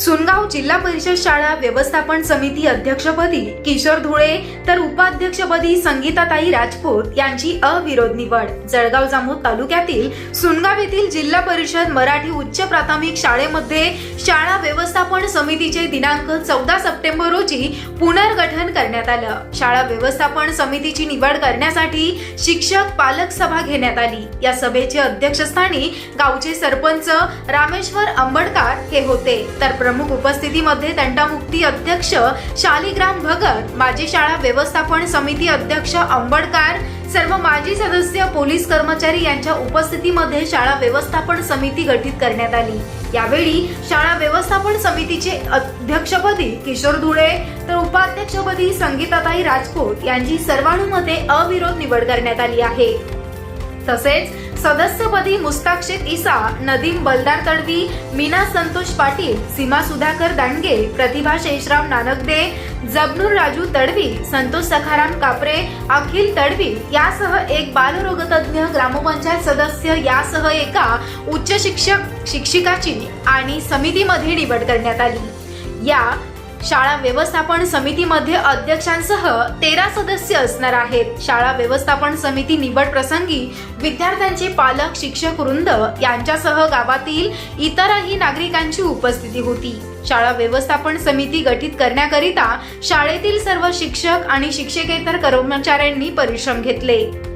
सुनगाव जिल्हा परिषद शाळा व्यवस्थापन समिती अध्यक्षपदी किशोर धुळे तर उपाध्यक्षपदी संगीताताई राजपूत यांची अविरोध निवड. जळगाव जामोद तालुक्यातील सुनगाव येथील जिल्हा परिषद मराठी उच्च प्राथमिक शाळेमध्ये शाळा व्यवस्थापन समितीचे दिनांक चौदा सप्टेंबर रोजी पुनर्गठन करण्यात आलं. शाळा व्यवस्थापन समितीची निवड करण्यासाठी शिक्षक पालक सभा घेण्यात आली. या सभेचे अध्यक्षस्थानी गावचे सरपंच रामेश्वर आंबडकर हे होते. तर प्रमुख उपस्थितीमध्ये तंटामुक्ती अध्यक्ष शालिग्राम भगत माजी शाळा व्यवस्थापन समिती अध्यक्ष अंबडकार सर्व माजी सदस्य पोलीस कर्मचारी यांच्या उपस्थितीमध्ये शाळा व्यवस्थापन समिती गठीत करण्यात आली. यावेळी शाळा व्यवस्थापन समितीचे अध्यक्षपदी किशोर धुळे तर उपाध्यक्षपदी संगीताताई राजपूत यांची सर्वानुमते अविरोध निवड करण्यात आली आहे. तसेच सदस्यपदी मुस्ताक्षित इसा नदीम बलदार तडवी मीना संतोष पाटील सीमा सुधाकर दांडगे प्रतिभा शेषराव नानकदे जबनूर राजू तडवी संतोष सखाराम कापरे अखिल तडवी यासह एक बालरोगतज्ञ ग्रामपंचायत सदस्य यासह एका उच्च शिक्षक शिक्षिकाची आणि समितीमध्ये निवड करण्यात आली. या शाळा व्यवस्थापन समितीमध्ये अध्यक्षांसह तेरा सदस्य असणार आहेत. शाळा व्यवस्थापन समिती निवड प्रसंगी विद्यार्थ्यांचे पालक शिक्षक वृंद यांच्यासह गावातील इतरही नागरिकांची उपस्थिती होती. शाळा व्यवस्थापन समिती गठीत करण्याकरिता शाळेतील सर्व शिक्षक आणि शिक्षकेतर कर्मचाऱ्यांनी परिश्रम घेतले.